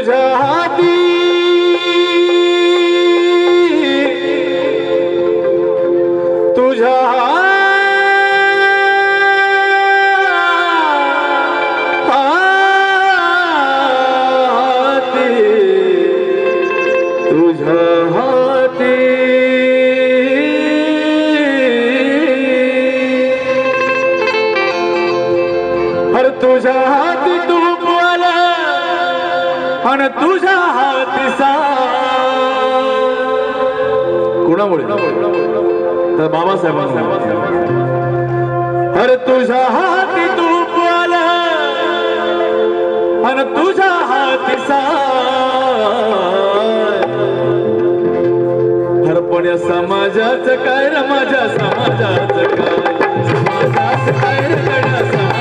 বুঝা आणि तुझ्या हातीसा कोणामुळे? तर बाबासाहेबांना अरे तुझ्या हाती तू आला आणि तुझ्या हातीसा पण या समाजाचं काय र? माझ्या समाजाचं काय? समाजाचं काय र?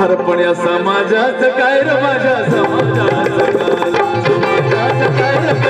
हरपण्या समाजात काय र माझ्या समाजाचं काय समाजाचं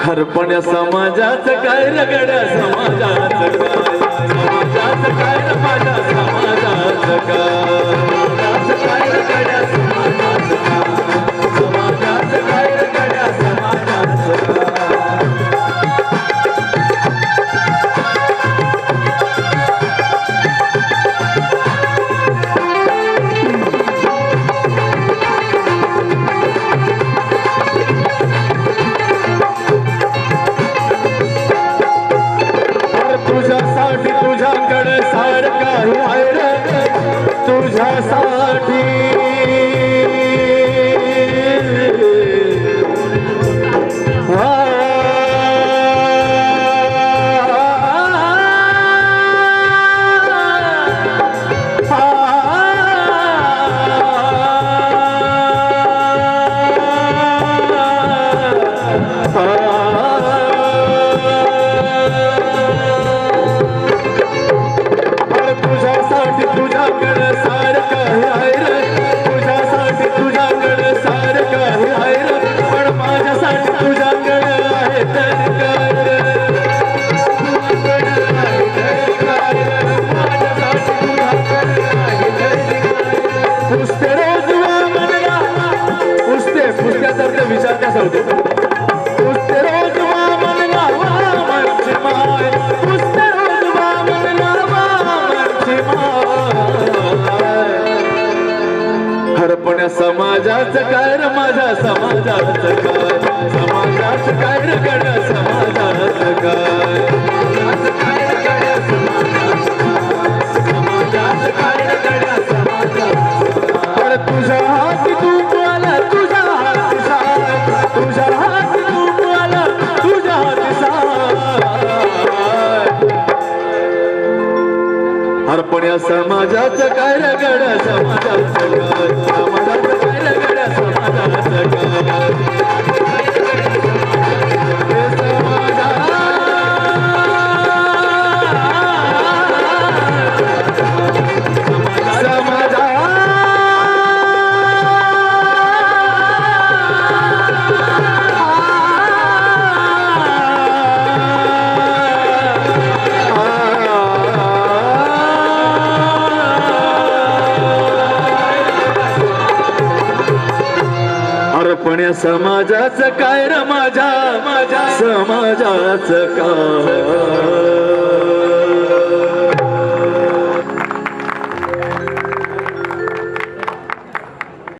हरपण समाजात काय रगड समाजात समाजात काय रगड समाजात काय? काय रगड तुझ्यासाठी. मित्र समाजाचं काय माझा माझ्या समाजाचं काय? समाजाचं कार्य करण्यास अर्पण या समाजाचं काय रगड समाजाचं समाजाचं काय रगड समाजाचं काय समाजाचं काय रमाजा माझ्या? समाजाचं काय?